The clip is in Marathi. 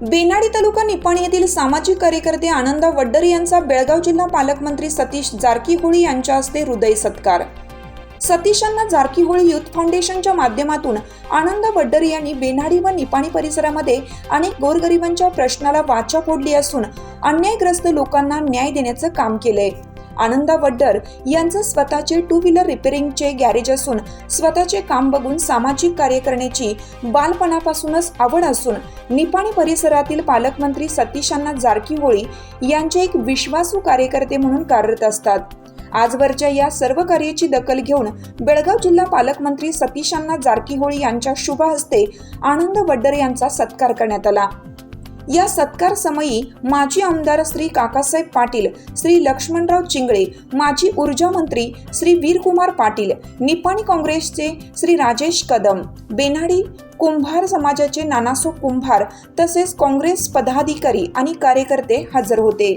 बेनाडी तालुका निपाणी येथील सामाजिक कार्यकर्ते आनंद वड्डर यांचा बेळगाव जिल्हा पालकमंत्री सतीश जारकीहोळी यांच्या हस्ते हृदय सत्कार सतीशांना जारकीहोळी युथ फाउंडेशनच्या माध्यमातून आनंद बड्डरी यांनी बेनाडी व निपाणी परिसरामध्ये अनेक गोरगरिबांच्या प्रश्नाला वाचा फोडली असून अन्यायग्रस्त लोकांना न्याय देण्याचं काम केलंय. आनंदा वड्डर यांचं स्वतःचे टू व्हीलर रिपेरिंगचे गॅरेज असून स्वतःचे काम बघून सामाजिक कार्य करण्याची बालपणापासूनच आवड असून निपाणी परिसरातील पालकमंत्री सतीशांना जारकीहोळी यांचे एक विश्वासू कार्यकर्ते म्हणून कार्यरत असतात. आजवरच्या या सर्व कार्याची दखल घेऊन बेळगाव जिल्हा पालकमंत्री सतीशांना जारकीहोळी यांच्या शुभ हस्ते आनंद वड्डर यांचा सत्कार करण्यात आला. या सत्कार समयी माजी आमदार श्री काकासाहेब पाटील श्री लक्ष्मणराव चिंगळे माजी ऊर्जा मंत्री श्री वीरकुमार पाटील निपाणी काँग्रेसचे श्री राजेश कदम बेनाडी कुंभार समाजाचे नानासो कुंभार तसेच काँग्रेस पदाधिकारी आणि कार्यकर्ते हजर होते.